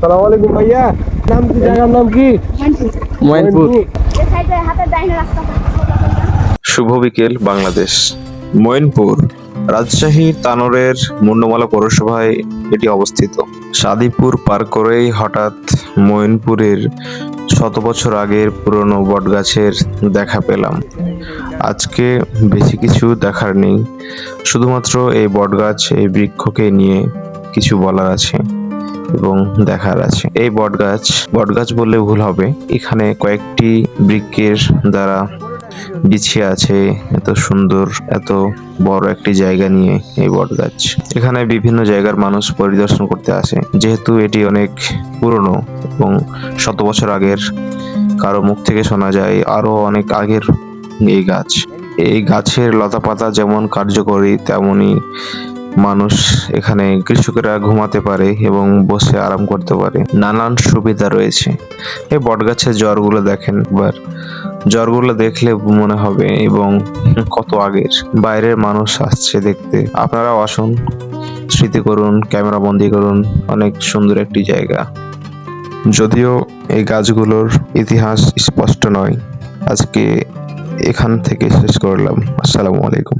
সালাম আলাইকুম ভাইয়া। নাম কি জায়গার নাম কি? ময়নপুর। শুভ বিকেল বাংলাদেশ। মইনপুর রাজশাহী তানোরের মুন্ডমালা পৌরসভায় এটি অবস্থিত। সাদিপুর পার করেই হঠাৎ মইনপুরের শত বছর আগের পুরনো বটগাছের দেখা পেলাম। আজকে বেশি কিছু দেখার নেই। শুধুমাত্র এই বটগাছ এই বৃক্ষকে নিয়ে কিছু বলার আছে। এবং দেখার আছে। এই বটগাছ বটগাছ বললে ভুল হবে। এখানে কয়েকটি বৃক্ষের দ্বারা বিছিয়ে আছে, এত সুন্দর, এত বড় একটি জায়গা নিয়ে এই বটগাছ। এখানে বিভিন্ন জায়গার মানুষ পরিদর্শন করতে আসে। যেহেতু এটি অনেক পুরনো এবং শত বছর আগের, কারও মুখ থেকে শোনা যায় আরও অনেক আগের এই গাছ। এই গাছের লতাপাতা যেমন কার্যকরী তেমনি মানুষ এখানে কৃষকেরা ঘুমাতে পারে এবং বসে আরাম করতে পারে। নানান সুবিধা রয়েছে। এই বটগাছের জ্বরগুলো দেখেন একবার। জ্বরগুলো দেখলে মনে হবে, এবং কত আগের। বাইরের মানুষ আসছে দেখতে। আপনারাও আসুন, স্মৃতি করুন, ক্যামেরা বন্দি করুন। অনেক সুন্দর একটি জায়গা। যদিও এই গাছগুলোর ইতিহাস স্পষ্ট নয়। আজকে এখান থেকে শেষ করলাম। আসসালামু আলাইকুম।